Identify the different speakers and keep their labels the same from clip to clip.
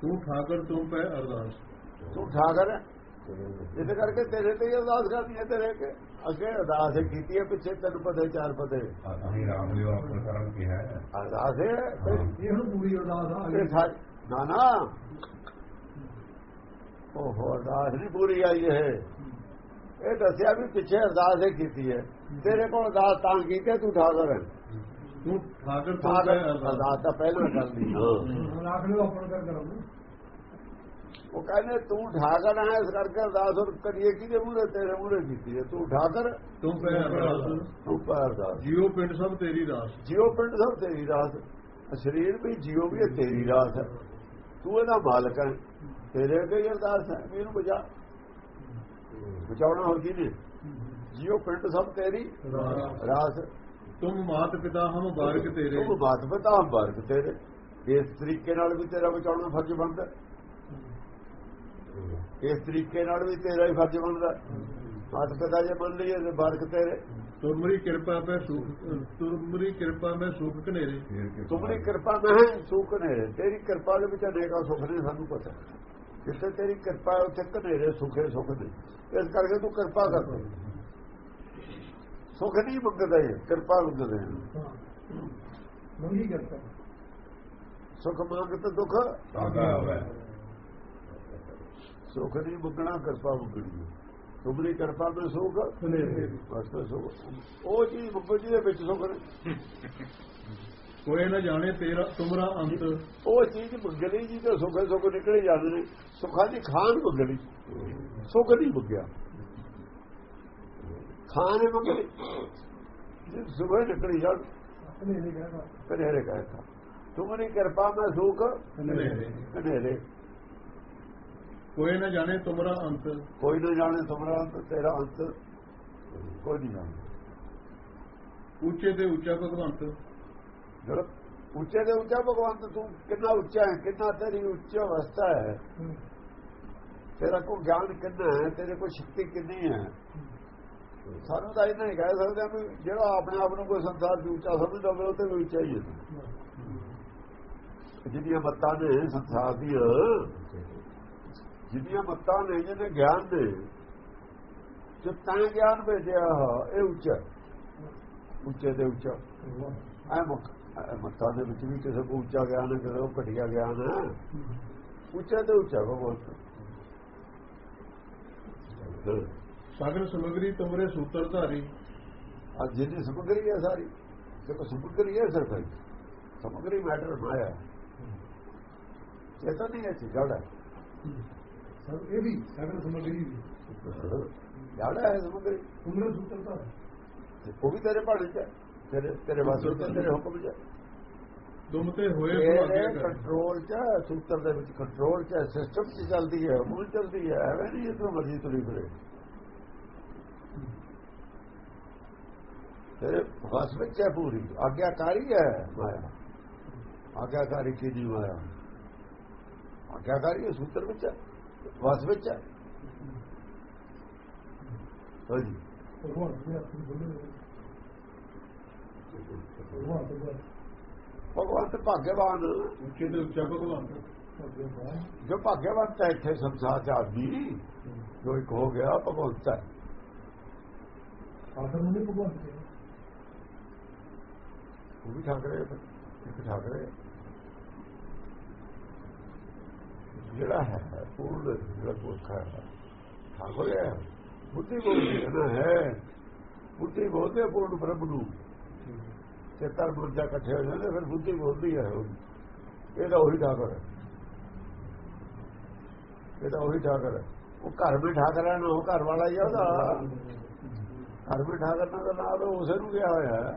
Speaker 1: ਤੂੰ ਠਾਕਰ ਤੂੰ ਪੈ ਅਰਦਾਸ
Speaker 2: ਤੂੰ ਠਾਕਰ ਹੈ? ਇਸ ਕਰਕੇ ਤੇਰੇ ਤੇ ਹੀ ਅਰਦਾਸ ਕਰਨੀ ਹੈ ਤੇਰੇ ਕੇ ਅੱਗੇ ਅਰਦਾਸ ਹੀ ਕੀਤੀ ਹੈ ਪਿੱਛੇ ਤੈਨੂੰ ਪਤਾ ਚਾਰ ਪਤੇ
Speaker 3: ਅਸੀਂ ਰਾਮ ਲਿਓ ਆਪਣਾ ਕਰਮ ਕੀ ਹੈ।
Speaker 2: ਅਰਦਾਸ ਹੈ
Speaker 4: ਇਹ ਹੁਣ ਪੂਰੀ ਅਰਦਾਸ ਆ
Speaker 2: ਸਾ- ਨਾ ਨਾ। ਉਹ ਅਰਦਾਸ ਨਹੀਂ ਪੂਰੀ ਆਈ ਇਹ। ਇਹ ਦੱਸਿਆ ਵੀ ਪਿੱਛੇ ਅਰਦਾਸ ਹੀ ਕੀਤੀ ਹੈ। ਤੇਰੇ ਕੋਲ ਅਰਦਾਸ ਤਾਂ ਕੀਤੀ ਹੈ, ਤੂੰ ਠਾਕਰ ਹੈ।
Speaker 1: ਤੂੰ ਠਾਕਰ ਤੂੰ ਪੈ
Speaker 2: ਠਾਕਰ
Speaker 1: ਅਰਦਾਸ
Speaker 2: ਅਰਦਾਸ ਤਾਂ ਪਹਿਲਾਂ ਕਰਦੀ ਹਾਂ।
Speaker 4: ਹੁਣ ਆਖ ਲਿਓ ਆਪਣ ਕਰ ਕਰਾਂ।
Speaker 2: ਉਹ ਕਹਿੰਦੇ ਤੂੰ ਠਾਕਰ ਹੈ ਇਸ ਕਰਕੇ ਅਰਦਾਸ ਹੋਰ ਕਰੀਏ ਕਿਹਦੇ ਮੂਹਰੇ ਤੇਰੇ ਮੂਹਰੇ ਕੀਤੀ ਹੈ? ਤੂੰ ਠਾਕਰ
Speaker 1: ਤੂੰ ਪੈ ਅਰਦਾਸ
Speaker 2: ਤੂੰ ਪੈ ਅਰਦਾਸ
Speaker 1: ਜੀਉ ਪਿੰਡ ਸਭ ਤੇਰੀ ਰਾਸ।
Speaker 2: ਜੀਓ ਪਿੰਡ ਸਭ ਤੇਰੀ ਰਾਸ। ਸਰੀਰ ਵੀ ਜੀਓ ਵੀ ਤੇਰੀ ਰਾਸ ਹੈ। ਤੂੰ ਇਹਦਾ ਮਾਲਕ ਹੈ। ਤੇਰੇ ਹੀ ਅਰਦਾਸ ਹੈ। ਇਹਨੂੰ ਬਚਾ। ਬਚਾਉਣਾ ਹੋਰ ਕੀ ਨੇ? ਜੀਓ ਪਿੰਡ ਸਭ ਤੇਰੀ ਰਾਸ।
Speaker 1: ਤੁਮ ਮਾਤ ਪਿਤਾ ਹਮ ਬਾਰਕ ਤੇਰੇ।
Speaker 2: ਤੂੰ ਬਾਤ ਬਤਾ ਬਰਕ ਤੇਰੇ। ਇਸ ਤਰੀਕੇ ਨਾਲ ਵੀ ਤੇਰਾ ਬਚਾਉਣਾ ਫਰਜ਼ ਬਣਦਾ। ਇਸ ਤਰੀਕੇ ਨਾਲ ਵੀ ਤੇਰਾ ਹੀ ਫਰਜ਼ ਬਣਦਾ। ਬਾਤ ਪਿਤਾ ਜੇ ਮੰਨ ਲਈਏ ਤੇ ਬਰਕ ਤੇਰੇ।
Speaker 1: ਤੁਮਰੀ ਕਿਰਪਾ ਪੈ ਸੁਖ ਤੁਮਰੀ ਕਿਰਪਾ ਮੈਂ ਸੁਖ ਕਨੇਰੇ
Speaker 2: ਤੁਮਰੀ ਕਿਰਪਾ ਮੈਂ ਸੁਖ ਨੇ ਤੇਰੀ ਕਿਰਪਾ ਦੇ ਵਿੱਚ ਅਨੇਕਾਂ ਸੁੱਖ ਨੇ ਸਾਨੂੰ ਪਤਾ ਜਿੱਥੇ ਤੇਰੀ ਕਿਰਪਾ ਉੱਥੇ ਘਨੇਰੇ ਸੁਖੇ ਸੁਖ ਨੇ। ਇਸ ਕਰਕੇ ਤੂੰ ਕਿਰਪਾ ਕਰ ਦੇ ਸੁਖ ਨਹੀਂ ਮੰਗਦਾ ਇਹ ਕਿਰਪਾ ਮੰਗਦੇ।
Speaker 4: ਮੰਗੀ ਕਰਤਾ
Speaker 2: ਸੁਖ ਮੰਗ ਤੇ ਦੁੱਖ
Speaker 3: ਸਾਦਾ ਹੋਵੇ।
Speaker 2: ਸੁਖ ਨਹੀਂ ਮੰਗਣਾ ਕਿਰਪਾ ਮੰਗਣੀ। ਤੁਮਰੀ ਕਿਰਪਾ ਮੈਂ ਸੁਖ। ਬਸ ਤਾਂ ਸੁਖ। ਉਹ ਚੀਜ਼ ਮੰਗੋ ਜਿਹਦੇ ਵਿੱਚ ਸੁਖ ਨੇ
Speaker 1: ਕੋਈ ਨਾ ਜਾਣੇ ਤੇਰਾ ਤੁਮਰਾ ਅੰਤ।
Speaker 2: ਉਹ ਚੀਜ਼ ਮੰਗਣੀ ਜੀ ਤੇ ਸੁਖੇ ਸੁਖ ਨਿਕਲੇ ਜਾਂਦੇ ਨੇ। ਸੁੱਖਾਂ ਦੀ ਖਾਨ ਮੰਗਣੀ। ਸੁਖ ਨਹੀਂ ਮੰਗਿਆ। ਖਾਨ ਹੀ ਮੰਗਣੀ ਸੁਖੇ ਨਿਕਲੀ ਜਾਣ।
Speaker 4: ਹਨੇਰੇ ਕਹਿੰਦਾ
Speaker 2: ਤੁਮਰੀ ਕਿਰਪਾ ਮੈਂ ਸੁਖ
Speaker 1: ਕਨੇਰੇ ਕੋਈ ਨਾ ਜਾਣੇ ਤੁਮਰਾ ਅੰਤ।
Speaker 2: ਕੋਈ ਨਾ ਜਾਣੇ ਤੁਮਰਾ ਅੰਤ ਤੇਰਾ ਅੰਤ। ਕੋਈ ਨਹੀਂ ਜਾਣਦਾ
Speaker 1: ਉੱਚੇ ਤੇ ਉੱਚਾ ਭਗਵੰਤ।
Speaker 2: ਜਿਹੜਾ ਉੱਚੇ ਦੇ ਉੱਚਾ ਭਗਵੰਤ ਤੂੰ ਕਿੰਨਾ ਉੱਚਾ ਹੈ ਕਿੰਨਾ ਤੇਰੀ ਉੱਚੀ ਅਵਸਥਾ ਹੈ। ਤੇਰਾ ਕੋ ਗਿਆਨ ਕਿੰਨਾ ਹੈ ਤੇਰੇ ਕੋਲ ਸ਼ਕਤੀ ਕਿੰਨੀ ਹੈ। ਸਾਨੂੰ ਤਾਂ ਇਹਨਾਂ ਹੀ ਕਹਿ ਸਕਦੇ ਵੀ ਜਿਹੜਾ ਆਪਣੇ ਆਪ ਨੂੰ ਕੋਈ ਸੰਸਾਰ ਦੀ ਉੱਚਾ ਸਮਝਦਾ ਹੋਵੇ ਉਹ ਤੇ ਵੀ ਉੱਚਾ ਹੀ ਹੈ। ਜਿੰਨੀਆਂ ਮੱਤਾਂ ਨੇ ਸੰਸਾਰ ਦੀਆਂ, ਜਿੰਨੀਆਂ ਮੱਤਾਂ ਨੇ, ਜਿਹਨੇ ਗਿਆਨ ਨੇ, ਜੋ ਤਾਂ ਗਿਆਨ ਭੇਜਿਆ, ਇਹ ਉੱਚਾ ਉੱਚੇ ਤੇ ਉੱਚਾ। ਐ ਮੱਤਾਂ ਦੇ ਵਿੱਚ ਵੀ ਕਿਸੇ ਕੋ ਉੱਚਾ ਗਿਆਨ ਹੈ, ਕਿਸੇ ਕੋ ਘਟੀਆ ਗਿਆਨ ਹੈ। ਉੱਚਾ ਤੇ ਉੱਚਾ ਭਗਵੰਤ
Speaker 1: ਸਾਗਰ ਸਮਗਰੀ ਤੁਮਰੇ ਸੂਤਰ ਧਾਰੀ।
Speaker 2: ਅੱਜ ਜਿੰਨੀ ਸਮਗਰੀ ਹੈ ਸਾਰੀ ਦੇਖੋ ਸਮਗਰੀ ਹੈ ਸਿਰਫ ਸਮਗਰੀ ਮੈਟਰ ਮਾਇਆ ਚੇਤਨ ਨਹੀਂ ਹੈ ਸੀ ਜੜ ਹੈ।
Speaker 4: ਸਭ ਇਹ ਵੀ ਸਾਗਰ ਸਮਗਰੀ ਵੀ
Speaker 2: ਜੜ ਹੈ ਸਮਗਰੀ।
Speaker 4: ਉਮਰ ਸੁਤਰਤਾ
Speaker 2: ਉਹ ਵੀ ਤੇਰੇ ਭਾਣੇ ਚ। ਤੇਰੇ ਤੇਰੇ ਵਾਸਤੇ ਤੇ ਤੇਰੇ ਹੁਕਮ ਚ।
Speaker 1: ਤੁਮ ਤੇ ਹੋਏ
Speaker 2: ਕੰਟਰੋਲ ਚ ਸੂਤਰ ਦੇ ਵਿੱਚ ਕੰਟਰੋਲ ਚ ਸਿਸਟਮ ਚ ਚੱਲਦੀ ਹੈ ਮੂਲ ਚੱਲਦੀ ਹੈ ਐਵੇਂ ਨਹੀਂ ਜਿੱਦੋਂ ਮਰਜ਼ੀ ਤੁਰੀ ਫਿਰੇ। ਤੇਰੇ ਵਸ ਵਿੱਚ ਹੈ ਪੂਰੀ ਆਗਿਆਕਾਰੀ ਹੈ ਮਾਇਆ ਆਗਿਆਕਾਰੀ ਕੀ ਦੀ ਮਾਇਆ ਆਗਿਆਕਾਰੀ ਹੈ ਸੂਤਰ ਵਿੱਚ ਹੈ ਵਸ ਵਿੱਚ ਹੈ ਹਾਂਜੀ
Speaker 4: ਭਗਵਾਨ ਦੇ ਹੱਥ ਨੂੰ ਬੋਲੇ ਭਗਵਾਨ ਦੇ ਬਾਰੇ
Speaker 2: ਭਗਵਾਨ ਤੇ ਭਾਗਿਆਵਾਨ
Speaker 1: ਉੱਚੇ ਤੇ ਉੱਚਾ ਭਗਵੰਤ
Speaker 4: ਭਗਵਾਨ
Speaker 2: ਜੋ ਭਾਗਿਆਵਾਨ ਤਾਂ ਇੱਥੇ ਸੰਸਾਰ ਚ ਆਦਮੀ ਜੋ ਇੱਕ ਹੋ ਗਿਆ ਭਗਵੰਤ ਹੈ
Speaker 4: ਆਦਰ ਨੂੰ ਨਹੀਂ ਭਗਵਾਨ ਦੇ
Speaker 2: ਉਹ ਵੀ ਠਾਕਰੇ ਇੱਕ ਠਾਕਰੇ ਜਿਹੜਾ ਹੈ ਪੂਰਨ ਜਿਹੜਾ ਪੁਰਖ ਹੈ ਠਾਕੁਰ ਹੈ। ਬੁੱਧੀ ਬੋਲਦੀ ਹੈ ਹੈ, ਬੁੱਧੀ ਬੋਲਦੇ ਪੂਰਨ ਬ੍ਰਹਮ ਨੂੰ। ਤੇ ਤਰ ਬੁੱਧਾ ਇਕੱਠੇ ਹੋ ਜਾਂਦੇ, ਫਿਰ ਬੁੱਧੀ ਬੋਲਦੀ ਹੈ ਉਹ। ਇਹ ਤਾਂ ਉਹੀ ਠਾਕੁਰ ਹੈ। ਇਹ ਤਾਂ ਉਹੀ ਠਾਕੁਰ ਹੈ। ਉਹ ਘਰ ਵੀ ਠਾਕਰ ਹੈ, ਨਾ ਉਹ ਘਰ ਵਾਲਾ ਹੀ ਆ ਉਹਦਾ। ਘਰ ਵੀ ਠਾਕਰ ਦਾ ਉਹ ਉਸੇ ਨੂੰ ਗਿਆ ਹੋਇਆ ਹੈ।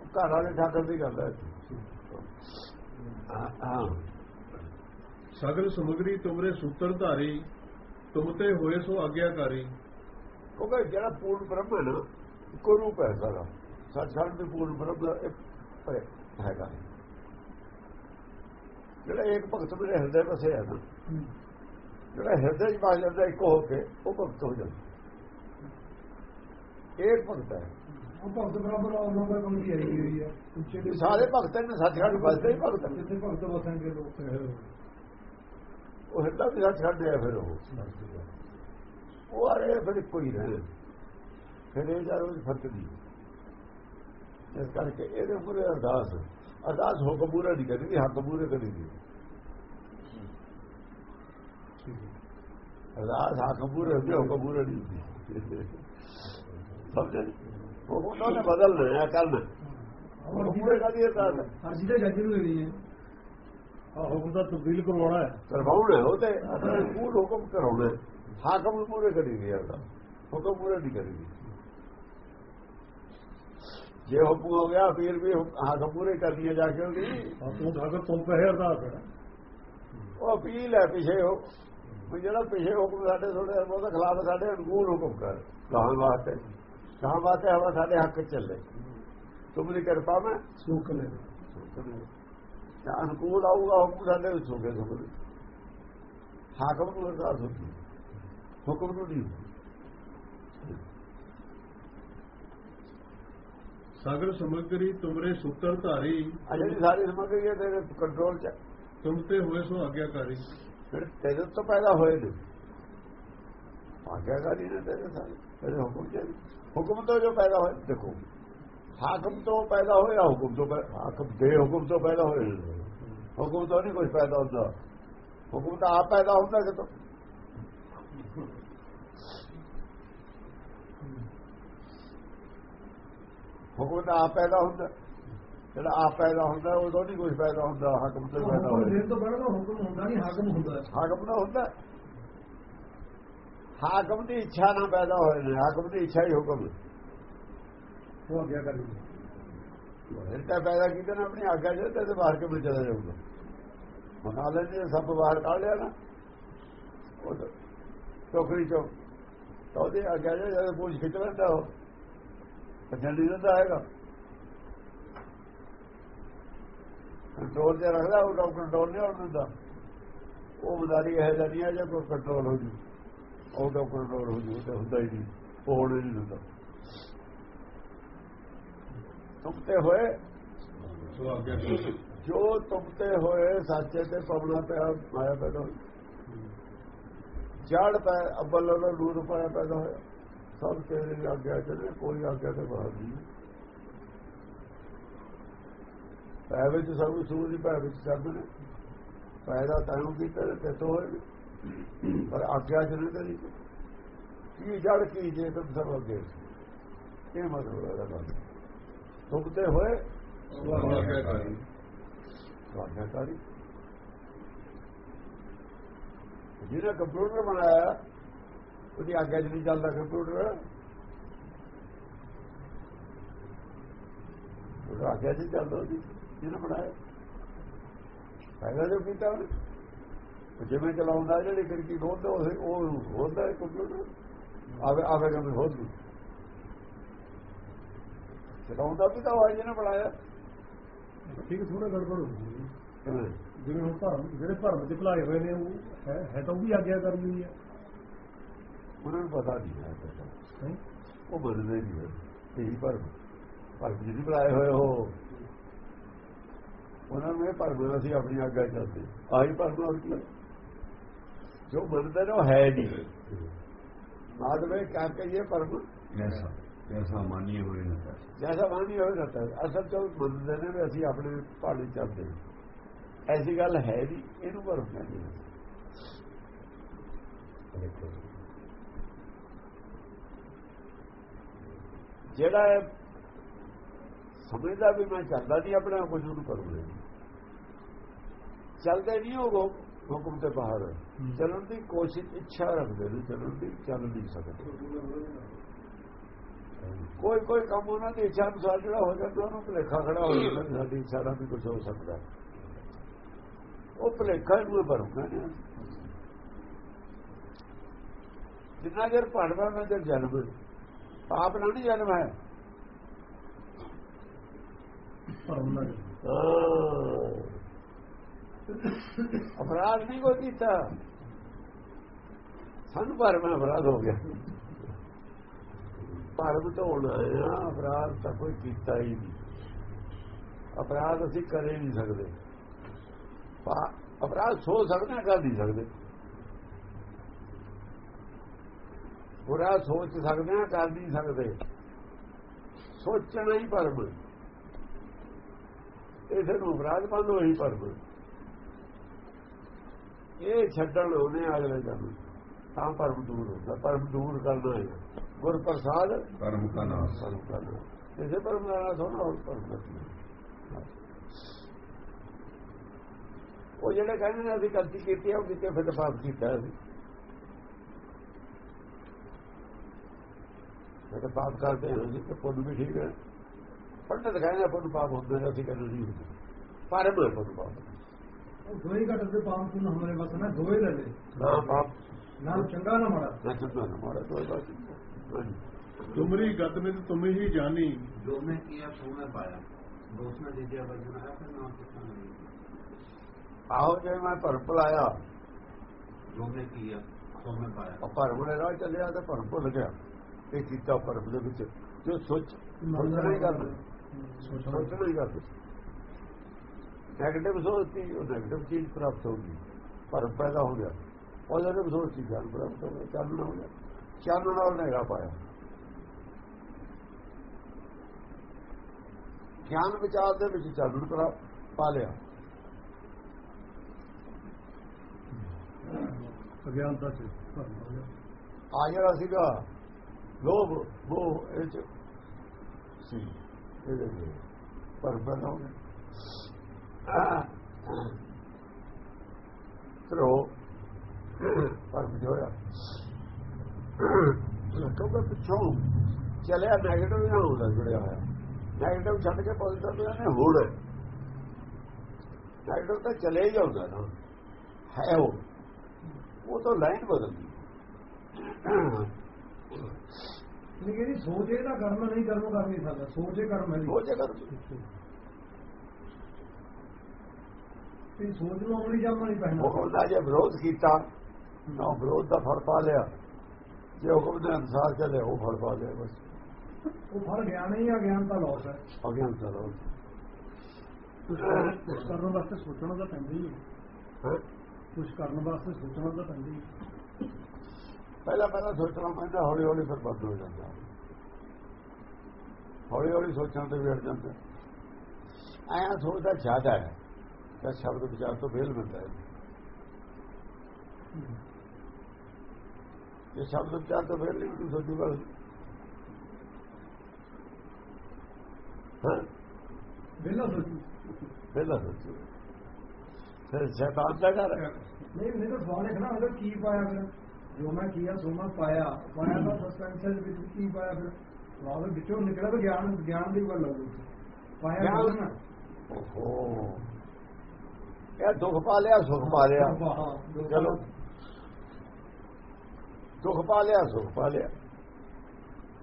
Speaker 2: ਉਹ ਘਰ ਵਾਲੇ ਠਾਕਰ ਦੀ ਗੱਲ ਹੈ।
Speaker 1: ਸਾਗਰ ਸਮਗਰੀ ਤੁਮਰੇ ਸੂਤਰ ਧਾਰੀ ਤੁਮ ਤੇ ਹੋਏ ਸੋ ਆਗਿਆਕਾਰੀ।
Speaker 2: ਕਿਉਂਕਿ ਜਿਹੜਾ ਪੂਰਨ ਬ੍ਰਹਮ ਹੈ ਨਾ ਇੱਕੋ ਰੂਪ ਹੈ ਸਾਰਾ। ਸੱਚਖੰਡ ਦੇ ਪੂਰਨ ਬ੍ਰਹਮ ਦਾ ਇੱਕ ਹੈਗਾ। ਜਿਹੜਾ ਇੱਕ ਭਗਤ ਮੇਰੇ ਹਿਰਦੇ ਵਸੇ ਹੈ ਨਾ ਜਿਹੜਾ ਹਿਰਦੇ 'ਚ ਵਸ ਜਾਂਦਾ ਇੱਕ ਹੋ ਕੇ ਉਹ ਭਗਤ ਹੋ ਜਾਂਦਾ। ਇੱਕ ਭਗਤ ਹੈ।
Speaker 4: ਉਹ ਭਗਤ ਬਰਾਬਰ ਆਉ ਨੰਬਰ ਬੰਦੀ ਆਈ ਹੋਈ ਹੈ ਦੇ
Speaker 2: ਇਹ ਸਾਰੇ ਭਗਤ ਨੇ ਸੱਚਖੰਡ ਵਸਦੇ ਹੀ ਭਗਤ।
Speaker 4: ਜਿੱਥੇ ਭਗਤ ਵਸਣਗੇ ਲੋਕ
Speaker 2: ਉਹ ਹਿਰਦਾ ਵੀ ਸੱਚ ਛੱਡਿਆ ਫਿਰ ਉਹ। ਉਹ ਆ ਰਹੇ ਫਿਰ ਕੋਈ ਰਹੇ। ਫਿਰ ਇਹ ਜਾਰ ਵਿੱਚ ਫ਼ਰਕ ਨਹੀਂ ਇਸ ਕਰਕੇ ਇਹਦੇ ਪੂਰੇ ਅਰਦਾਸ ਅਰਦਾਸ ਹੁਕਮ ਪੂਰਾ ਨਹੀਂ ਕਰਦੀ ਹੱਕ ਪੂਰੇ ਕਰਦੀ ਅਰਦਾਸ ਹੱਕ ਪੂਰੇ ਹੁੰਦੇ ਹੁਕਮ ਪੂਰੇ ਨਹੀਂ ਸਮਝੇ ਉਹ ਉਹਨਾਂ ਨੇ। ਹੁਕਮ ਪੂਰੇ ਕਰਦੀ ਅਰਦਾਸ
Speaker 4: ਦੇ ਜੱਜ ਨੂੰ ਦੇਣੀ ਹੈ।
Speaker 1: ਆ ਹੁਕਮ ਦਾ ਤਬਦੀਲ ਕਰਵਾਉਣਾ ਹੈ।
Speaker 2: ਕਰਵਾਉਣਾ ਹੈ ਉਹ ਤੇ ਆਪਣੇ ਪੂਰ ਹੁਕਮ ਕਰਾਉਣਾ। ਹੈ। ਹਾਕਮ ਨੂੰ ਪੂਰੇ ਕਰੀ ਦੀ ਅਰਦਾਸ ਹੁਕਮ ਪੂਰੇ ਨਹੀਂ ਕਰੀ ਜੇ ਹੁਕਮ ਹੋ ਗਿਆ ਫਿਰ ਵੀ ਹਾਕਮ ਪੂਰੇ ਕਰਨੀਆਂ ਜਾ ਕੇ ਉਹਦੀ।
Speaker 1: ਆ ਤੂੰ ਠਾਕਰ ਤੁਮ ਕਹੇ ਅਰਦਾਸ ਹੈ
Speaker 2: ਉਹ ਅਪੀਲ ਹੈ ਪਿਛੇ ਹੋ ਵੀ ਜਿਹੜਾ ਪਿਛੇ ਹੁਕਮ ਸਾਡੇ ਥੋੜੇ ਉਹਦੇ ਖਿਲਾਫ ਸਾਡੇ ਅਨੁਕੂਲ ਹੁਕਮ ਕਰ। ਕਹਾਂ ਵਾਸਤੇ। ਕਹਾਂ ਵਾਸਤੇ ਹਵਾ ਸਾਡੇ ਹੱਕ ਚ ਚੱਲੇ। ਤੁਮਰੀ ਕਿਰਪਾ ਮੈਂ
Speaker 4: ਸੋਕ ਲੈ
Speaker 2: ਜਾਂ ਅਨੁਕੂਲ ਆਊਗਾ ਹੁਕਮ ਸਾਡੇ ਵਿੱਚ ਹੋ ਗਿਆ ਸਮਝ ਹਾਕਮ ਨੂੰ ਅਰਦਾਸ ਹੁੰਦੀ ਹੈ। ਹੁਕਮ ਨੂੰ ਨਹੀਂ
Speaker 1: ਸਾਗਰ ਸਮਗਰੀ ਤੁਮਰੇ ਸੂਤਰ ਧਾਰੀ।
Speaker 2: ਆ ਜਿਹੜੀ ਸਾਰੀ ਸਮਗਰੀ ਹੈ ਤੇਰੇ ਕੰਟਰੋਲ ਚ ਹੈ।
Speaker 1: ਤੁਮ ਤੇ ਹੋਏ ਸੋ ਆਗਿਆਕਾਰੀ।
Speaker 2: ਫਿਰ ਤੇਰੇ ਤੋਂ ਪੈਦਾ ਹੋਏ ਨੇ। ਆਗਿਆਕਾਰੀ ਨੇ ਤੇਰੇ ਸਾਰੇ ਤੇਰੇ ਹੁਕਮ ਚ ਹੁਕਮ ਤੋਂ ਜੋ ਪੈਦਾ ਹੋਏ ਦੇਖੋ। ਹਾਕਮ ਤੋਂ ਪੈਦਾ ਹੋਇਆ ਹੁਕਮ ਤੋਂ ਹਾਕਮ ਦੇ ਹੁਕਮ ਤੋਂ ਪੈਦਾ ਨੇ। ਹੁਕਮ ਤੋਂ ਨਹੀਂ ਕੁਝ ਪੈਦਾ ਹੁੰਦਾ। ਹੁਕਮ ਤਾਂ ਆਪ ਪੈਦਾ ਹੁੰਦਾ ਕਿਤੋਂ? ਹੁਕਮ ਤਾਂ ਆਪ ਪੈਦਾ ਹੁੰਦਾ। ਜਿਹੜਾ ਆਪ ਪੈਦਾ ਹੁੰਦਾ ਉਦੋਂ ਨਹੀਂ ਕੁਝ ਪੈਦਾ ਹੁੰਦਾ। ਹਾਕਮ ਤੋਂ ਪੈਦਾ ਹੋਇਆ
Speaker 4: ਤੋਂ ਤਾਂ ਹੁਕਮ ਹੁੰਦਾ ਨਹੀਂ ਹਾਕਮ ਹੁੰਦਾ।
Speaker 2: ਹਾਕਮ ਦਾ ਹੁੰਦਾ। ਹਾਕਮ ਦੀ ਇੱਛਾ ਨਾਲ ਪੈਦਾ ਹੋਏ ਨੇ ਹਾਕਮ ਦੀ ਇੱਛਾ ਹੀ ਹੁਕਮ। ਹੈ।
Speaker 4: ਉਹ ਆਗਿਆ ਕਰੀ
Speaker 2: ਤਾਂ ਪੈਦਾ ਕੀਤਾ ਨਾ ਆਪਣੀ ਆਗਿਆ ਜੇ ਤੇ ਬਾਹਰ ਕੇ ਚਲਾ ਜਾਊਗਾ? ਮਨਾ ਲੈਂਦੇ ਸਭ ਬਾਹਰ ਕੱਢ ਲਿਆ ਨਾ। ਉਹ ਤਾਂ ਟੋਕਰੀ ਚੋਂ ਤਾਂ ਉਹਦੇ ਆਗਿਆ ਜੇ ਜਦ ਪੂਛ ਖਿੱਚ ਲੈਂਦਾ ਉਹ ਨਹੀਂ ਦਿੰਦਾ ਹੈਗਾ। ਕੰਟਰੋਲ ਤੇ ਰੱਖਦਾ ਉਹ ਡਾਕਟਰ ਕੰਟਰੋਲ ਨਹੀਂ ਹੋਣ ਦਿੰਦਾ। ਉਹ ਬਜ਼ਾਰੀ ਇਹ ਜਨੀਆ ਜਾਂ ਕੋਈ ਕੰਟਰੋਲ ਹੋ ਜੂ। ਆਊਟ ਆਫ ਕੰਟਰੋਲ ਹੋ ਜੂ ਉਹ ਤਾਂ ਹੁੰਦਾ ਹੀ ਨਹੀਂ, ਉਹ ਹੋਣ ਨਹੀਂ ਦਿੰਦਾ। ਤੁਮਤੇ ਹੋਏ, ਜੋ ਤੁਮਤੇ ਹੋਏ, ਸੱਚੇ ਤੇ ਪਵਨਾ ਪਿਆ ਮਾਇਆ ਪੈਦਾ ਹੋਈ। ਜੜ ਪੈ ਅੱਬਲ ਲੋ ਨੂਰ ਪਾਇਆ ਪੈਦਾ ਹੋਇਆ। ਸਭ ਤੇਰੇ ਆਗਿਆ ਚਲੇ, ਕੋਈ ਆਗਿਆ ਤੇ ਬਾਹਰ ਨਹੀਂ। ਪੈ ਵਿੱਚ ਸਭ ਕੁਝ ਸੂਰਜ ਪੈ ਵਿੱਚ ਚੱਲਦੇ ਨੇ। ਪੈਦਾ ਤੈਨੂੰ ਕੀਤਾ ਤੇ ਤੋ ਹੋਏ ਕੀ ਜੜ ਕੀ ਜੇ ਤੁਮ ਸਭ ਅੱਗੇ ਇਹ ਮਤਲਬ ਹੈ ਗੱਲ ਤੁਮਤੇ ਹੋਏ
Speaker 1: ਸੋ ਆਗਿਆਕਾਰੀ
Speaker 2: ਆਗਿਆਕਾਰੀ ਜਿਹਨੇ ਕੰਪਿਊਟਰ ਬਣਾਇਆ ਉਹਦੀ ਆਗਿਆ ਨਹੀਂ ਚੱਲਦਾ ਕੰਪਿਊਟਰ ਉਹ ਆਗਿਆ ਹੀ ਚੱਲਦਾ ਉਹਦੀ ਜਿਹਨੇ ਬਣਾਇਆ। ਪਹਿਲਾਂ ਜੋ ਕੀਤਾ ਉਹਨੇ। ਉਹ ਜਿਵੇਂ ਚਲਾਉਂਦਾ ਜਿਹੜੀ ਖਿੜਕੀ ਖੋਲਦਾ ਉਹ ਉਹ ਖੋਲਦਾ ਹੈ ਕੰਪਿਊਟਰ ਆਵੇ ਆਵੇਗਾ ਵੀ ਖੋਲ ਦੂ। ਚਲਾਉਂਦਾ ਵੀ ਤਾਂ ਉਹ ਜਿਹਨੇ ਬਣਾਇਆ।
Speaker 1: ਠੀਕ ਥੋੜਾ ਗੜਬੜ ਹੋ ਗਈ? ਜਿਵੇਂ ਹੁਣ ਭਰਮ ਜਿਹੜੇ ਭਰਮ ਚ ਭੁਲਾਏ ਹੋਏ ਨੇ ਉਹ ਹੈ ਤਾਂ ਉਹ ਵੀ ਆਗਿਆਕਾਰੀ ਹੋਈ ਹੈ
Speaker 2: ਉਹਨਾਂ ਨੂੰ ਪਤਾ ਨਹੀਂ ਹੈ? ਉਹ ਮੰਨਦੇ ਨਹੀਂ ਹੈ। ਇਹੀ ਪਰ ਪਰ ਜਿਹਨੇ ਬਣਾਏ ਹੋਏ ਉਹ। ਉਹਨਾਂ ਨੂੰ ਇਹ ਭਰਮ ਅਸੀਂ ਆਪਣੀ ਆਗਿਆ ਚੱਲਦੇ ਆਹੀ ਭਰਮ ਹੈ? ਜੋ ਮੰਨਦੇ ਨੇ ਉਹ ਹੈ ਨਹੀਂ। ਬਾਦ ਵਿੱਚ ਕਹ ਕਹੀਏ ਪਰਮ
Speaker 3: ਜੈਸਾ ਜੈਸਾ ਮਾਨੀ ਹੋਏ ਨਾ
Speaker 2: ਜੈਸਾ ਮਾਨੀ ਹੋਏ ਨਾ ਅਸਲ ਤੋਂ ਮੰਨਦੇ ਨੇ ਵੀ ਅਸੀਂ ਆਪਣੇ ਪਹਾੜੀ ਚੱਲਦੇ ਐਸੀ ਗੱਲ ਹੈ ਨਹੀਂ ਇਹਨੂੰ ਪਰਮ ਕਹਿੰਦੇ ਜਿਹੜਾ ਸਮਝਦਾ ਵੀ ਮੈਂ ਚੱਲਦਾ ਨਹੀਂ ਆਪਣੇ ਕੁਝ ਨੂੰ ਕਰੂੰਗਾ ਚੱਲਦੇ ਨਹੀਂ ਹੋਗੋ ਹੁਕਮ ਤੇ ਬਾਹਰ ਚੱਲਣ ਦੀ ਕੋਸ਼ਿਸ਼ ਇੱਛਾ ਰੱਖਦੇ ਨੇ ਚੱਲਣ ਦੀ ਚੱਲ ਨਹੀਂ ਸਕਦੇ ਕੋਈ ਕੋਈ ਕੰਮ ਉਹਨਾਂ ਦੀ ਇੱਛਾ ਅਨੁਸਾਰ ਜਿਹੜਾ ਹੋ ਜਾਂਦਾ ਉਹਨੂੰ ਭੁਲੇਖਾ ਖੜਾ ਹੋ ਜਾਂਦਾ ਸਾਡੀ ਇੱਛਾ ਵੀ ਕੁਝ ਹੋ ਸਕਦਾ। ਉਹ ਭੁਲੇਖਾ ਨੂੰ ਭਰੂਗਾ ਜਿੰਨਾ ਚਿਰ ਪੜਦਾ ਨਾ ਚਿਰ ਜਨਮ। ਪਾਪ ਨਾਲ ਨਹੀਂ ਜਨਮ ਹੈ
Speaker 1: ਭਰਮ ਨਾਲ
Speaker 2: ਹਾਂ। ਅਪਰਾਧ ਨਹੀਂ ਕੋਈ ਕੀਤਾ। ਸਾਨੂੰ ਭਰਮ ਅਪਰਾਧ ਹੋ ਗਿਆ। ਭਰਮ ਢੋਣ ਆਇਆ ਅਪਰਾਧ ਤਾਂ ਕੋਈ ਕੀਤਾ ਹੀ ਨਹੀਂ। ਅਪਰਾਧ ਅਸੀਂ ਕਰੇ ਨਹੀਂ ਸਕਦੇ। ਅਪਰਾਧ ਸੋਚ ਸਕਦੇ ਹਾਂ, ਕਰ ਨਹੀਂ ਸਕਦੇ। ਬੁਰਾ ਸੋਚ ਸਕਦੇ ਹਾਂ ਕਰ ਨਹੀਂ ਸਕਦੇ। ਸੋਚਣਾ ਹੀ ਪਰਮ। ਇਹ ਫਿਰ ਅਪਰਾਧ ਬੰਦ ਹੀ ਪਰਮ। ਇਹ ਛੱਡਣ ਉਹਨੇ ਅਗਲੇ ਜਨਮ ਤਾਂ ਪਰਮ ਦੂਰ ਹੁੰਦਾ ਪਰਮ ਦੂਰ ਕਰਨਾ ਹੈ। ਗੁਰ ਪ੍ਰਸਾਦ
Speaker 3: ਕਰਮ ਕਾ ਨਾਸ
Speaker 2: ਪਰਮ ਕਰਨਾ ਇਸੇ ਪਰਮ ਦਾ ਨਾਮ ਸੋਣਾ ਹੋਰ ਪਰਮ ਕਰਨਾ ਉਹ ਜਿਹੜੇ ਕਹਿੰਦੇ ਨੇ ਅਸੀਂ ਗਲਤੀ ਕੀਤੀ ਹੈ ਉਹ ਕਿਤੇ ਫਿਰ ਪਾਪ ਕੀਤਾ ਅਸੀਂ। ਫਿਰ ਪਾਪ ਕਰਦੇ ਹਾਂ ਜੀ ਤੇ ਪੁੰਨ ਵੀ ਠੀਕ ਹੈ। ਪੰਡਤ ਕਹਿੰਦੇ ਪੁੰਨ ਪਾਪ ਹੁੰਦੇ ਨੇ ਅਸੀਂ ਕਹਿੰਦੇ ਨਹੀਂ ਪਰਮ ਪੁੰਨ ਪਾਪ।
Speaker 4: ਉਹ ਦੋਈ ਘਟ ਦੇ ਪਾਮ ਤੂੰ ਹਮਾਰੇ ਬਸ ਨਾ ਦੋਏ ਲੈ ਲੈ
Speaker 2: ਨਾ ਪਾਪ
Speaker 4: ਨਾ ਚੰਗਾ ਨਾ ਮਾੜਾ
Speaker 2: ਨਾ ਚੰਗਾ ਨਾ ਮਾੜਾ ਕੋਈ ਬਾਤ ਨਹੀਂ ਹਾਂਜੀ।
Speaker 1: ਤੁਮਰੀ ਗਤ ਵਿੱਚ ਤੁਮ ਹੀ ਜਾਣੀ
Speaker 5: जो मैं किया सो मैं पाया दोष में दीजिए वर्जन आया फिर नाम कितना नहीं
Speaker 2: ਆਹੋ ਜੇ ਮੈਂ ਭਰਮ ਭੁਲਾਇਆ
Speaker 5: जो मैं किया सो मैं पाया
Speaker 2: ਉਹ ਭਰਮ ਦੇ ਰਾਹ ਚੱਲਿਆ ਤੇ ਭਰਮ ਭੁੱਲ ਗਿਆ ਇਹ ਕੀਤਾ ਭਰਮ ਦੇ ਵਿੱਚ ਜੋ ਸੋਚ ਸੋਚਣਾ ਹੀ ਕਰਦਾ ਸੋਚਣਾ ਹੀ ਕਰਦਾ ਨੈਗੇਟਿਵ ਸੋਚਤੀ ਉਹ ਨੈਗੇਟਿਵ ਚੀਜ਼ ਪ੍ਰਾਪਤ ਹੋ ਗਈ ਭਰਮ ਪੈਦਾ ਹੋ ਗਿਆ। ਪੋਜ਼ਿਟਿਵ ਸੋਚਤੀ ਗਿਆਨ ਪ੍ਰਾਪਤ ਹੋ ਗਿਆ ਚਾਨਣ ਹੋ ਗਿਆ ਚਾਨਣ ਨਾਲ ਨੇਗਾ ਪਾਇਆ। ਗਿਆਨ ਵਿਚਾਰ ਦੇ ਵਿੱਚ ਪ੍ਰਾਪਤ ਪਾ ਲਿਆ।
Speaker 1: ਅਗਿਆਨਤਾ ਸੇ
Speaker 2: ਆ ਜਿਹੜਾ ਸੀਗਾ ਲੋਭ ਉਹ ਇਹ ਚ ਸੀ। ਇਹਦੇ ਪਰ ਬਣਾ ਤਰੋ ਪਰ ਜੋਇਆ ਕਿਉਂਕਿ ਪਿੱਛੋਂ ਚਲਿਆ ਨੈਗੇਟਿਵ ਨਾ ਹੁੰਦਾ ਜੁੜਿਆ ਹੋਇਆ? ਨੈਗੇਟਿਵ ਛੱਡ ਕੇ ਪੋਜ਼ਿਟਿਵ ਨੇ ਹੋੜ ਨੈਗੇਟਿਵ ਤਾਂ ਚਲੇ ਹੀ ਜਾਂਦਾ ਨਾ। ਹੈ ਉਹ। ਉਹ ਤਾਂ ਲਾਈਨ ਬਦਲਦੀ।
Speaker 4: ਨਹੀਂ ਕਹਿੰਦੀ ਸੋਚੇ ਦਾ ਕਰਮ ਨਹੀਂ ਕਰਮ ਕਰ ਨਹੀਂ ਸਕਦਾ। ਸੋਚੇ ਕਰਮ ਹੈ ਜੀ।
Speaker 2: ਹੋ
Speaker 4: ਸੋਚ ਨੂੰ ਪਹਿਨਾ
Speaker 2: ਦਾ ਜੇ ਵਿਰੋਧ ਕੀਤਾ ਨਾ ਵਿਰੋਧ ਦਾ ਫਲ ਪਾ ਲਿਆ। ਜੇ ਹੁਕਮ ਦੇ ਅਨੁਸਾਰ ਚੱਲੇ ਉਹ ਫਲ ਪਾ ਲਿਆ ਬਸ।
Speaker 4: ਉਹ ਫਲ ਗਿਆਨ ਹੀ ਆ ਗਿਆਨ ਤਾਂ ਲੋਸ ਹੈ।
Speaker 2: ਅਗਿਆਨ ਚਲੋ
Speaker 4: ਕੁਝ ਕਰਨ ਵਾਸਤੇ ਸੋਚਣਾ ਤਾਂ ਪੈਂਦਾ ਹੀ ਹੈ? ਕੁਝ ਕਰਨ ਵਾਸਤੇ ਸੋਚਣਾ ਤਾਂ ਪੈਂਦਾ। ਹੀ
Speaker 2: ਪਹਿਲਾਂ ਪਹਿਲਾਂ ਸੋਚਣਾ ਪੈਂਦਾ ਹੌਲੀ ਹੌਲੀ ਫਿਰ ਬੰਦ ਹੋ ਜਾਂਦਾ। ਹੌਲੀ ਹੌਲੀ ਸੋਚਣ ਤੇ ਵੇੜ ਜਾਂਦਾ। ਆਇਆ ਸੋਚਦਾ ਜ਼ਿਆਦਾ ਹੈ। ਤਾਂ ਸ਼ਬਦ ਵਿਚਾਰ ਤੋਂ ਵੇਲ ਮਿਲਦਾ ਹੈ ਜੇ ਸ਼ਬਦ ਵਿਚਾਰ ਤੋਂ ਵੇਲ ਨਹੀਂ ਤੂੰ ਸੋਚੂਗਾ ਹਾਂ
Speaker 4: ਵਿਹਲਾ ਸੋਚੂ
Speaker 2: ਵੇਲਾ ਸੋਚੂ ਫਿਰ ਸ਼ੈਤਾਨ ਦਾ ਘਰ ਹੈ
Speaker 4: ਨਹੀਂ ਨਹੀਂ ਤਾਂ ਸਵਾਲ ਇਹ ਨਾ ਅਗਰ ਕੀ ਪਾਇਆ ਫਿਰ ਜੋ ਮੈਂ ਕੀਆ ਸੋ ਮੈਂ ਪਾਇਆ ਪਾਇਆ ਤਾਂ ਸਸਪੈਂਸ਼ਨ ਵਿੱਚ ਕੀ ਪਾਇਆ ਫਿਰ ਸਵਾਲ ਵਿੱਚੋਂ ਨਿਕਲਿਆ ਤਾਂ ਗਿਆਨ ਗਿਆਨ ਦੀ ਗੱਲ ਹੋਊਗੀ ਪਾਇਆ
Speaker 2: ਗਿਆਨ-
Speaker 4: ਕਿਹੜਾ ਨਾ?
Speaker 2: ਓਹੋ ਇਹ ਦੁੱਖ ਪਾ ਲਿਆ ਸੁਖ ਪਾ ਲਿਆ। ਚਲੋ। ਦੁੱਖ ਪਾ ਲਿਆ ਸੁਖ ਪਾ ਲਿਆ।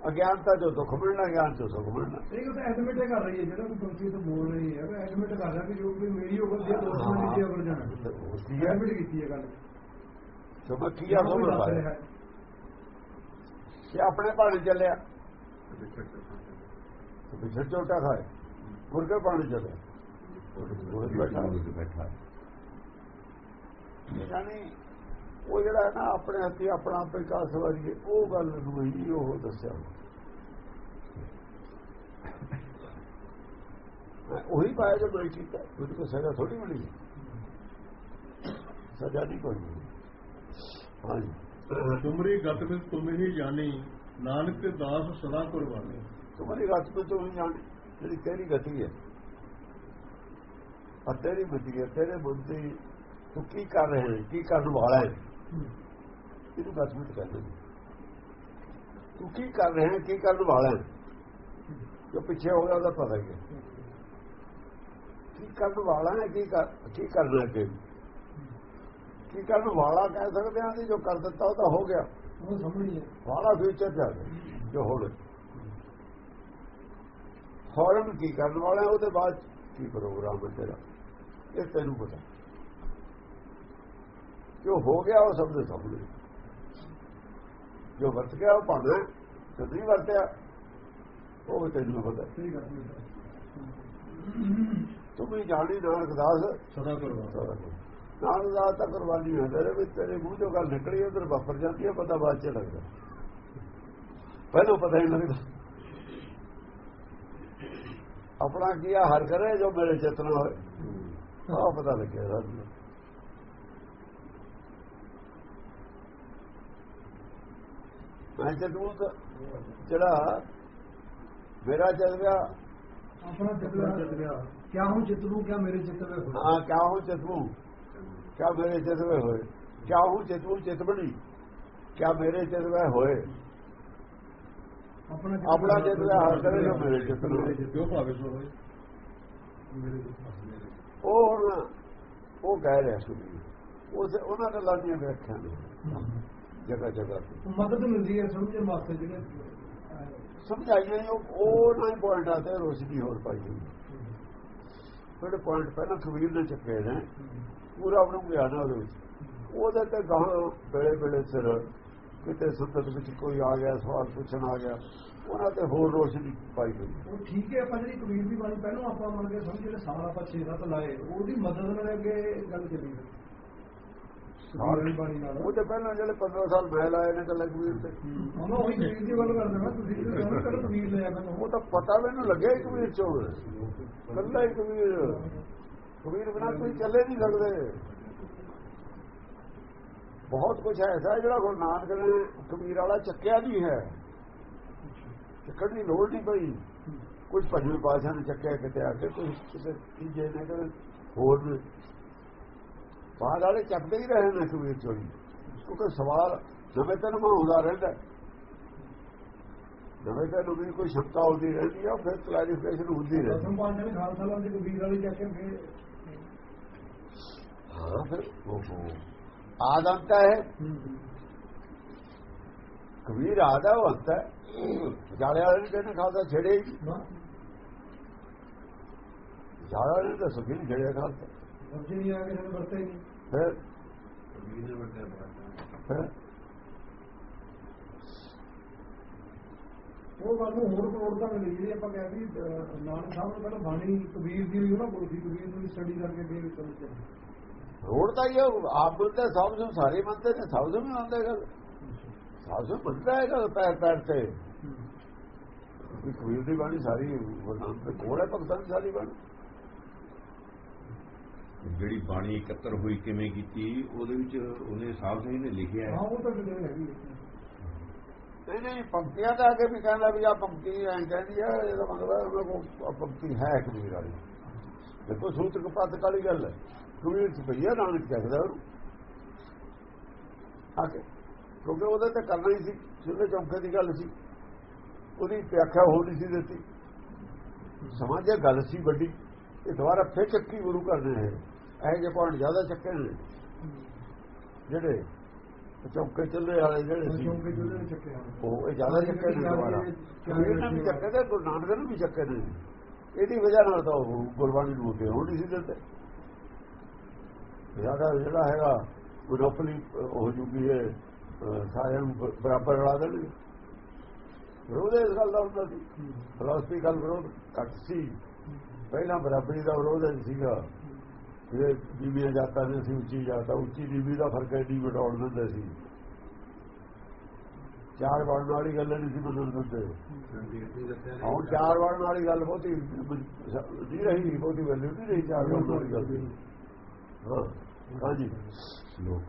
Speaker 2: ਅਗਿਆਨਤਾ ਜੋ ਦੁੱਖ ਮਿਲਣਾ ਗਿਆਨ ਤੋਂ ਸੁਖ ਮਿਲਣਾ।
Speaker 4: ਇਹ ਤਾਂ ਐਡਮਿਟ ਕਰ ਰਹੀ ਹੈ ਜਿਹੜਾ ਕੋਈ ਕੰਪਨੀ ਤੋਂ ਬੋਲ ਰਹੀ ਹੈ। ਐਡਮਿਟ ਕਰ ਰਿਹਾ ਕਿ ਜੋ ਵੀ ਮੇਰੀ ਹੋਵੇ ਜੇ ਦੋਸਤਾਂ ਦੀ ਜੇ ਅਵਰ ਜਾਣਾ। ਐਡਮਿਟ ਕੀਤੀ ਹੈ ਗੱਲ।
Speaker 2: ਮੈਂ ਕੀਆ ਸੋ ਮੈਂ
Speaker 4: ਦੱਸ
Speaker 2: ਪਾਇਆ।
Speaker 4: ਰਿਹਾ ਹੈ।
Speaker 2: ਕਿ ਆਪਣੇ ਪਾਣੀ ਚੱਲਿਆ। ਤੇ ਪਿਛੜ ਝੋਟਾ ਖਾਏ ਮੁਰਗੇ ਪਾਣੀ ਚੱਲਿਆ। ਉਹ ਬੈਠਾ
Speaker 3: ਬੈਠਾ।
Speaker 2: ਯਾਨੀ ਉਹ ਜਿਹੜਾ ਹੈ ਨਾ ਆਪਣੇ ਹੱਥੀ ਆਪਣਾ ਆਪੇ ਕਾਸ ਵਾਰੀਏ ਉਹ ਗੱਲ ਨੂੰ ਹੀ ਉਹ ਦੱਸਿਆ। ਉਹੀ ਪਾਇਆ ਜੋ ਮੈਂ ਕੀਤਾ ਉਹਦੀ ਕੋਈ ਸਜ਼ਾ ਥੋੜੀ ਮਿਲੀ। ਸਜ਼ਾ ਨਹੀਂ ਕੋਈ ਹਾਂਜੀ।
Speaker 1: ਤੁਮਰੀ ਗਤ ਵਿੱਚ ਤੁਮ ਹੀ ਜਾਣੀ ਨਾਨਕ ਦਾਸ ਸਦਾ ਕੁਰਬਾਨੀ।
Speaker 2: ਤੁਹਾਡੀ ਗੱਤ ਤੋਂ ਤੂੰ ਜਾਣ ਜਿਹੜੀ ਤੇਰੀ ਗਤੀ ਹੈ। ਆ ਤੇਰੀ ਗਤੀ ਹੈ ਤੇਰੇ ਬੁੱਧੀ ਤੂੰ ਕੀ ਕਰ ਰਿਹਾ ਹੈ? ਕੀ ਕਰਨ ਵਾਲਾ ਹੈ? ਇਹਨੂੰ ਵਿੱਚ ਕਹਿੰਦੇ ਨੇ ਤੂੰ ਕੀ ਕਰ ਰਿਹਾ ਹੈ? ਕੀ ਕਰਨ ਵਾਲਾ ਹੈ? ਜੋ ਪਿੱਛੇ ਹੋ ਗਿਆ ਉਹਦਾ ਪਤਾ ਹੀ ਹੈ। ਕੀ ਕਰਨ ਵਾਲਾ ਹੈ? ਕੀ ਕਰ ਕੀ ਕਰਨਾ ਹੈ ਕੀ ਕਰਨ ਵਾਲਾ ਕਹਿ ਸਕਦੇ ਹਾਂ ਜੀ ਜੋ ਕਰ ਦਿੱਤਾ ਉਹ ਤਾਂ ਹੋ ਗਿਆ।
Speaker 4: ਉਹ ਹੈ
Speaker 2: ਵਾਲਾ ਫਿਊਚਰ ਚ ਆ ਗਿਆ। ਜੋ ਹੁਣ ਫੌਰਨ ਕੀ ਕਰਨ ਵਾਲਾ ਹੈ, ਉਹਦੇ ਬਾਅਦ ਕੀ ਪ੍ਰੋਗਰਾਮ ਹੈ ਤੇਰਾ? ਇਹ ਤੈਨੂੰ ਪਤਾ। ਜੋ ਹੋ ਗਿਆ ਉਹ ਸਭ ਦੇ ਸਾਹਮਣੇ ਜੋ ਵਰਤ ਗਿਆ ਉਹ ਤੇ ਨਹੀਂ ਵਰਤਿਆ ਉਹ ਵੀ ਤੈਨੂੰ ਪਤਾ।
Speaker 4: ਗੱਲ ਹੈ।
Speaker 2: ਤੂੰ ਵੀ ਜਾਣੀ ਨਾਨਕ ਦਾਸ।
Speaker 1: ਸਦਾ ਕੁਰਬਾਨੀ
Speaker 2: ਸਾਰਾ ਕੁਝ। ਨਾਲ ਦਾ ਤਾਂ ਕੁਰਬਾਨੀ ਹੈ ਤੇਰੇ ਵਿੱਚ ਤੇਰੇ ਮੂੰਹ ਚੋਂ ਗੱਲ ਨਿਕਲੀ ਉਧਰ ਵਾਪਰ ਜਾਂਦੀ ਹੈ ਪਤਾ ਬਾਅਦ ਚ ਲੱਗਦਾ। ਪਹਿਲਾਂ ਪਤਾ ਹੀ ਨਹੀਂ ਲੱਗਦਾ। ਆਪਣਾ ਕੀ ਆ ਹਰ ਕਰੇ ਜੋ ਮੇਰੇ ਚੇਤਨਾ ਹੋਏ। ਆਹ ਪਤਾ ਲੱਗਿਆ ਸਾਨੂੰ ਮੈਂ ਜਦੋਂ ਜਿਹੜਾ ਮੇਰਾ ਚੱਲ ਗਿਆ
Speaker 4: ਆਪਣਾ ਚਿਤਵਾ ਕਿਆ ਹੂੰ ਚਿਤਰੂ ਕਿਆ ਮੇਰੇ ਚਿਤਵੇ ਹੋ
Speaker 2: ਹਾਂ ਕਿਆ ਹੂੰ ਚਤੂ ਕਿਆ ਮੇਰੇ ਚਤਵੇ ਹੋਏ? ਕਿਆ ਹੂੰ ਚਤੂ ਚਿਤਬਣੀ ਕਿਆ ਮੇਰੇ ਚਤਵੇ ਹੋਏ?
Speaker 4: ਆਪਣਾ
Speaker 2: ਆਪਣਾ ਚਤਵਾ ਹਰ ਕਰੇ ਜੋ ਮੇਰੇ ਹੋਏ
Speaker 1: ਜੋ ਭਾਵੇਂ ਸੋ ਹੋਏ?
Speaker 2: ਉਹ ਹੁਣ ਉਹ ਕਹਿ ਰਿਹਾ ਸੁਣੀ ਉਸ ਉਹਨਾਂ ਨੇ ਲਾਦੀਆਂ ਵਿਆਖਿਆ ਨੇ। ਜਗ੍ਹਾ ਜਗ੍ਹਾ। ਤੇ
Speaker 4: ਮਦਦ ਮਿਲਦੀ ਹੈ ਸਮਝਣ ਵਾਸਤੇ ਜਿਹੜੇ ਅਹ,
Speaker 2: ਸਮਝਾਈਆਂ ਉਹ ਨਾ ਪੁਆਇੰਟ ਆਤੇ ਰੋਸ਼ਨੀ ਹੋਰ ਪਾਈ ਜਿਹੜੇ ਪੁਆਇੰਟ ਪਹਿਲਾਂ ਕਬੀਰ ਨੇ ਚੱਕੇ ਨੇ ਪੂਰਾ ਆਪਣਾ ਗਿਆਨ ਹੈ ਉਹਦੇ ਵਿੱਚ। ਉਹਦੇ ਤੇ ਗਾਂ ਵੇਲੇ ਵੇਲੇ ਸਿਰ ਕਿਤੇ ਸੁੱਤਤ ਵਿੱਚ ਕੋਈ ਆ ਗਿਆ ਸਵਾਲ ਪੁੱਛਣ ਆ ਗਿਆ ਉਹਨਾਂ ਤੇ ਹੋਰ ਰੋਸ਼ਨੀ ਪਾਈ ਹੋਈ
Speaker 4: ਉਹ ਠੀਕ ਹੈ ਆਪਾਂ ਜਿਹੜੀ ਕਬੀਰ ਦੀ ਬਾਣੀ ਪਹਿਲਾਂ ਆਪਾਂ ਮੰਨ ਕੇ ਸਮਝ ਜਿਹੜੇ ਸਾਲ ਆਪਾਂ 6-7 ਲਾਏ ਉਹਦੀ ਮਦਦ ਨਾਲ ਅੱਗੇ ਗੱਲ ਚੱਲੀ
Speaker 2: ਉਹ ਤੇ ਪਹਿਲਾਂ ਜਿਹੜੇ 15 ਸਾਲ ਮੈਂ ਲਾਏ ਨੇ ਕੱਲੇ ਕਬੀਰ ਤੇ।
Speaker 4: ਉਹਨਾਂ ਉਹੀ ਕਬੀਰ ਦੀ ਗੱਲ ਕਰਦੇ ਮੈਂ ਤੁਸੀਂ ਜਿਹੜੇ ਕਹਿੰਦੇ ਕੱਲ ਕਬੀਰ ਲਿਆ ਮੈਨੂੰ।
Speaker 2: ਉਹ ਤਾਂ ਪਤਾ ਮੈਨੂੰ ਲੱਗਿਆ ਹੀ ਕਬੀਰ ਚੋਂ। ਕੱਲਾ ਹੀ ਕਬੀਰ। ਕਬੀਰ ਬਿਨਾਂ ਕੋਈ ਚੱਲੇ ਨਹੀਂ ਸਕਦੇ ਬਹੁਤ ਕੁਝ ਐਸਾ ਜਿਹੜਾ ਗੁਰੂ ਨਾਨਕ ਨੇ ਕਬੀਰ ਵਾਲਾ ਚੱਕਿਆ ਨਹੀਂ ਹੈ। ਚੱਕਣ ਦੀ ਲੋੜ ਨਹੀਂ ਪਈ। ਕੁਝ ਭਜਨ ਪਾਸ਼ਾ ਨੇ ਚੱਕਿਆ ਕਿਤੇ ਆ ਕੇ ਕੋਈ ਕਿਤੇ ਤੀਜੇ ਨੇ ਕਿ ਹੋਰ ਨੇ ਬਾਅਦ ਵਾਲੇ ਚੱਕਦੇ ਹੀ ਰਹੇ ਨੇ ਕਬੀਰ ਚੋਂ ਹੀ। ਕਿਉਂਕਿ ਸਵਾਲ ਨਵੇਂ ਤਨ ਆਉਂਦਾ ਰਹਿੰਦਾ। ਨਵੇਂ ਤਨ ਵੀ ਕੋਈ ਸ਼ੰਕਾ ਹੁੰਦੀ ਰਹਿੰਦੀ ਆ ਫਿਰ ਕਲੈਰੀਫਿਕੇਸ਼ਨ ਹੁੰਦੀ ਰਹਿੰਦੀ।
Speaker 4: ਨੇ ਖਾਲਸਾ ਲਾਲ ਦੇ ਕਬੀਰ ਵਾਲੀ ਜਾ ਕੇ ਫਿਰ।
Speaker 2: ਹਾਂ ਫਿਰ ਉਹ ਆਦੰਤ ਹੈ। ਕਬੀਰ ਆਦਾ ਉਹ ਅੰਤ ਹੈ। ਜਾਲੇ ਵਾਲੇ ਨੇ ਕਹਿੰਦੇ ਖਾਲਸਾ ਛੇੜੇ। ਜਾਲੇ ਵਾਲੇ ਤਾਂ ਸੁਖੀ ਛੇੜਿਆ ਖਾਲਸਾ।
Speaker 4: ਸਬਜ਼ੀ ਨਹੀਂ ਆ ਕੇ ਸਾਨੂੰ ਵਰਤੇ ਹੀ ਨਹੀਂ।
Speaker 2: ਫਿਰ
Speaker 5: ਕਬੀਰ ਨੇ ਵੱਡਾ ਬਾਤ
Speaker 2: ਫਿਰ
Speaker 4: ਉਹ ਗੱਲ ਨੂੰ ਹੋਰ ਪ੍ਰੋੜਤਾ ਮਿਲੀ ਜਿਹੜੀ ਆਪਾਂ ਨਾਨਕ ਸਾਹਿਬ ਨੇ ਪਹਿਲਾਂ ਬਾਣੀ ਕਬੀਰ ਦੀ ਵੀ ਉਹਨਾਂ ਕੋਲ ਸੀ ਕਬੀਰ ਨੂੰ ਸਟੱਡੀ ਕਰਕੇ ਫਿਰ ਚਲੋ
Speaker 2: ਰੋੜ ਤਾਂ ਇਹ ਆਪ ਬੰਦੇ ਸਭ ਨੂੰ ਸਾਰੇ ਮੰਨਦੇ ਨੇ ਸਭ ਨੂੰ ਮੰਨਦੇ ਗੱਲ ਸਭ ਨੂੰ ਮੰਨਦਾ ਹੈ ਗੱਲ ਪੈਰ ਪੈਰ ਤੇ। ਵੀ ਕਬੀਰ ਦੀ ਬਾਣੀ ਸਾਰੀ ਗੁਰਨਾਮ ਤੇ ਕੋਲ ਹੈ ਭਗਤਾਂ ਦੀ ਸਾਰੀ ਬਾਣੀ।
Speaker 3: ਜਿਹੜੀ ਬਾਣੀ ਇਕੱਤਰ ਹੋਈ ਕਿਵੇਂ ਕੀਤੀ ਉਹਦੇ ਵਿੱਚ ਉਹਨੇ ਸਾਹਿਬ ਸਿੰਘ ਨੇ ਲਿਖਿਆ
Speaker 4: ਹਾਂ।
Speaker 3: ਹੈ
Speaker 4: ਉਹ ਤਾਂ ਕਿਤੇ ਹੈਗੀ।
Speaker 2: ਨਹੀਂ ਨਹੀਂ ਪੰਕਤੀਆਂ ਦਾ ਅੱਗੇ ਵੀ ਕਹਿੰਦਾ ਵੀ ਆ ਪੰਕਤੀ ਐਂ ਕਹਿੰਦੀ ਹੈ ਇਹਦਾ ਮਤਲਬ ਹੈ ਉਹਨਾਂ ਕੋਲ ਪੰਕਤੀ ਹੈ ਕਬੀਰ ਵਾਲੀ ਦੇਖੋ ਸੂਤਕ ਪੱਤ ਕਾਲੀ ਗੱਲ ਹੈ। ਕਬੀਰ ਚ ਭਈਆ ਨਾਨਕ ਕਹਿੰਦਾ ਉਹਨੂੰ। ਆ ਕੇ ਕਿਉਂਕਿ ਉਹਦੇ ਤੇ ਕਰਨਾ ਹੀ ਸੀ ਚੁੱਲ੍ਹੇ ਚੌਂਕੇ ਦੀ ਗੱਲ ਸੀ। ਉਹਦੀ ਵਿਆਖਿਆ ਹੋ ਨਹੀਂ ਸੀ ਦਿੱਤੀ। ਸਮਾਜਿਕ ਗੱਲ ਸੀ ਵੱਡੀ ਇਹ ਦੁਬਾਰਾ ਫੇਰ ਚੱਕੀ ਗੁਰੂ ਕਰਨੇ ਹੈ ਇਹ ਜੇ ਪੁਆਇੰਟ ਜ਼ਿਆਦਾ ਚੱਕੇ ਨੇ। ਜਿਹੜੇ ਚੌਂਕੇ ਚੱਲੇ ਵਾਲੇ ਜਿਹੜੇ
Speaker 4: ਕਿਉਂਕਿ ਜਿਹੜੇ ਚੱਕੇ
Speaker 2: ਉਹ ਇਹ ਜ਼ਿਆਦਾ ਚੱਕੇ ਨੇ ਦੁਬਾਰਾ। ਕਬੀਰ ਨੇ ਵੀ ਚੱਕੇ ਤੇ ਗੁਰੂ ਨਾਨਕ ਨੇ ਵੀ ਚੱਕੇ ਨੇ। ਇਹਦੀ ਵਜ੍ਹਾ ਨਾਲ ਤਾਂ ਉਹ ਗੁਰਬਾਣੀ ਨੂੰ ਅੱਗੇ ਹੋਣੀ ਸੀ ਦਿੰਦੇ। ਜ਼ਿਆਦਾ ਜਿਹੜਾ ਹੈਗਾ ਮੋਨੋਪੋਲੀ ਹੋ ਜੂਗੀ ਹੈ ਸਾਰਿਆਂ ਨੂੰ ਬਰਾਬਰ ਰਲਾ ਦੇਣਗੇ। ਵਿਰੋਧ ਇਸ ਗੱਲ ਦਾ ਹੁੰਦਾ ਸੀ। ਫਲਸਫੀ ਗੱਲ ਵਿਰੋਧ ਘੱਟ ਸੀ। ਪਹਿਲਾਂ ਬਰਾਬਰੀ ਦਾ ਵਿਰੋਧ ਹੀ ਸੀਗਾ। ਇਹ ਬੀਬੀਆਂ ਜਾਤਾਂ ਨੇ ਸੀ ਉੱਚੀ ਜਾਤਾਂ ਉੱਚੀ ਬੀਬੀ ਦਾ ਫ਼ਰਕ ਐਡੀ ਵਟਾਉਣ ਦਿੰਦੇ ਸੀ। ਚਾਰ ਵੜਨ ਵਾਲੀ ਗੱਲ ਨਹੀਂ ਸੀ ਮੰਨਣ ਦਿੰਦੇ। ਹੁਣ ਚਾਰ ਵੜਨ ਵਾਲੀ ਗੱਲ ਬਹੁਤੀ ਨਹੀਂ ਰਹੀ ਬਹੁਤੀ ਵੈਲਿਊ ਨਹੀਂ ਰਹੀ ਚਾਰ ਵੜਨ ਵਾਲੀ ਗੱਲ ਦੀ। ਹਾਂ ਹਾਂਜੀ।
Speaker 3: ਲੋਕ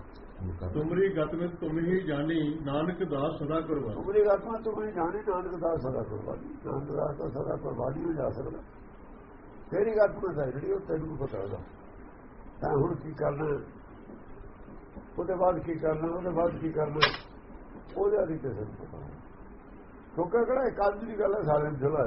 Speaker 1: ਤੁਮਰੀ ਗਤ ਵਿੱਚ ਤੁਮ ਹੀ ਜਾਣੀ ਨਾਨਕ ਦਾਸ ਸਦਾ ਕਰਵਾ
Speaker 2: ਉਮਰੀ ਆਤਮਾ ਤੁਮੇ ਜਾਣੇ ਨਾਨਕ ਦਾ ਸਦਾ ਕੁਰਬਾਨੀ ਨਾਨਕ ਦਾ ਤਾਂ ਸਦਾ ਕੁਰਬਾਨੀ ਹੋ ਜਾ ਸਕਦਾ। ਤੇਰੀ ਗੱਲ ਪਤਾ ਹੈ ਜਿਹੜੀ ਉਹ ਤੈਨੂੰ ਪਤਾ ਉਹਦਾ ਤਾਂ ਹੁਣ ਕੀ ਕਰਨਾ? ਉਹਦੇ ਬਾਅਦ ਕੀ ਕਰਨਾ? ਉਹਦੇ ਬਾਅਦ ਕੀ ਕਰਨਾ? ਉਹਦੇ ਆਦੀ ਕਿਸੇ ਨੂੰ ਪਤਾ ਕਿਉਂਕਿ ਕਿਹੜਾ ਇੱਕ ਆਦਮੀ ਦੀ ਗੱਲ ਹੈ, ਸਾਰਿਆਂ ਨੂੰ ਜਲਾ